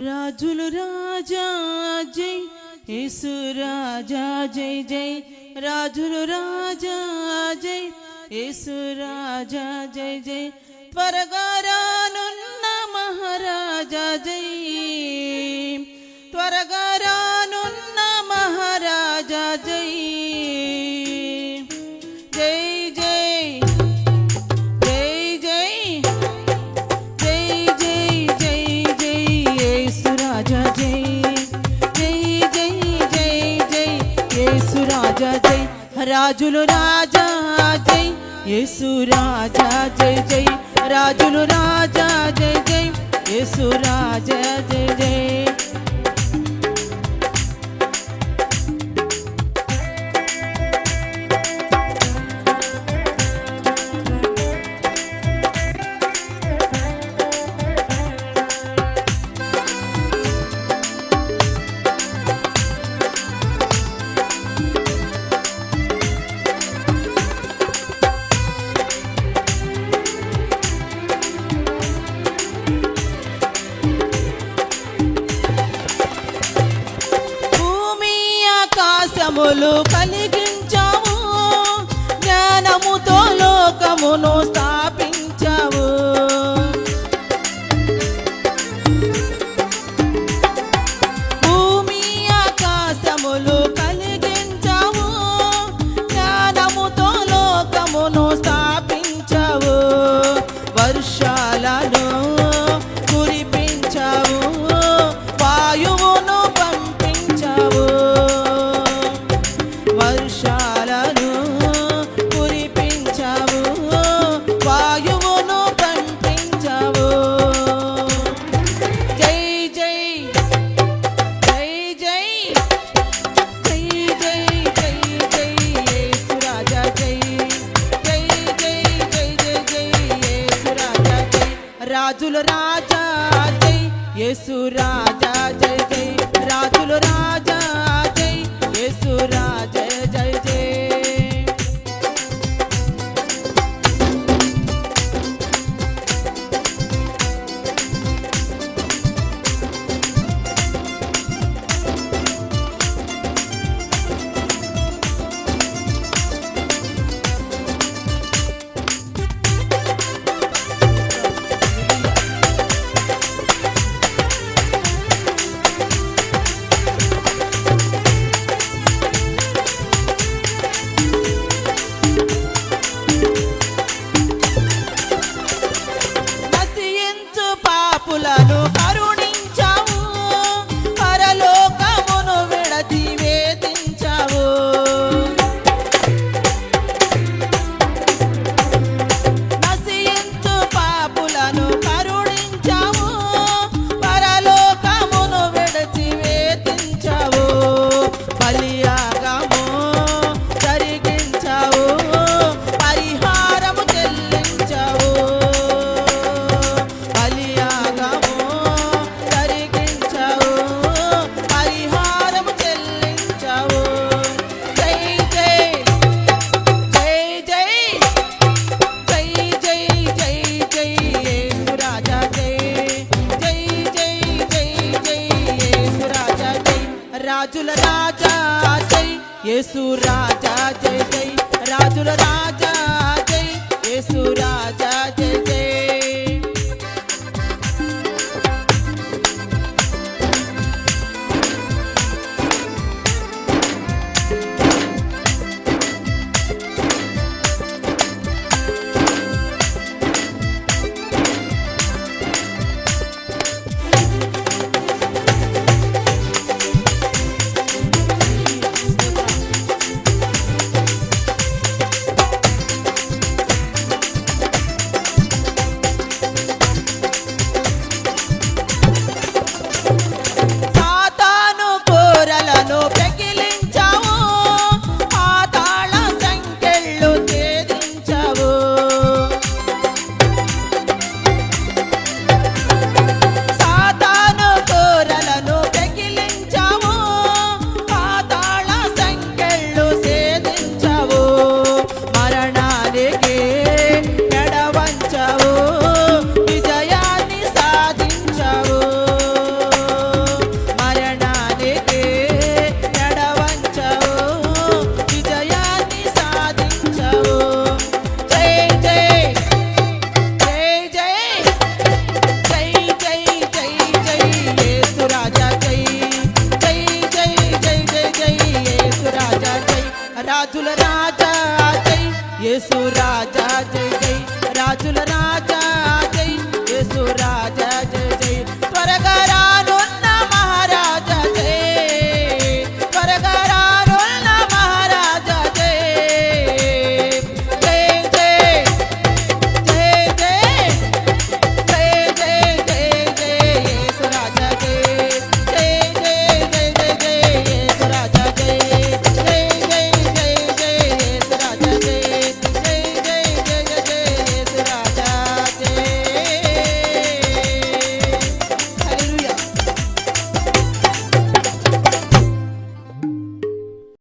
राजुल राजा, जय। इस राजा, जय जय। राजुल राजा, जय। इस राजा, जय जय। परगारा యేసు రాజా జై రాజులు రాజా జై యేసు రాజా జై జై రాజులు రాజా జై జై యేసు రాజా జై జై. కలిగి రాజుల రాజా జై యేసు రాజా జై జై. రాజా జై. యేసు రాజా జై జై. రాజుల రాజా జై. యేసు రాజా రాజుల రాజా జై యేసు రాజా జై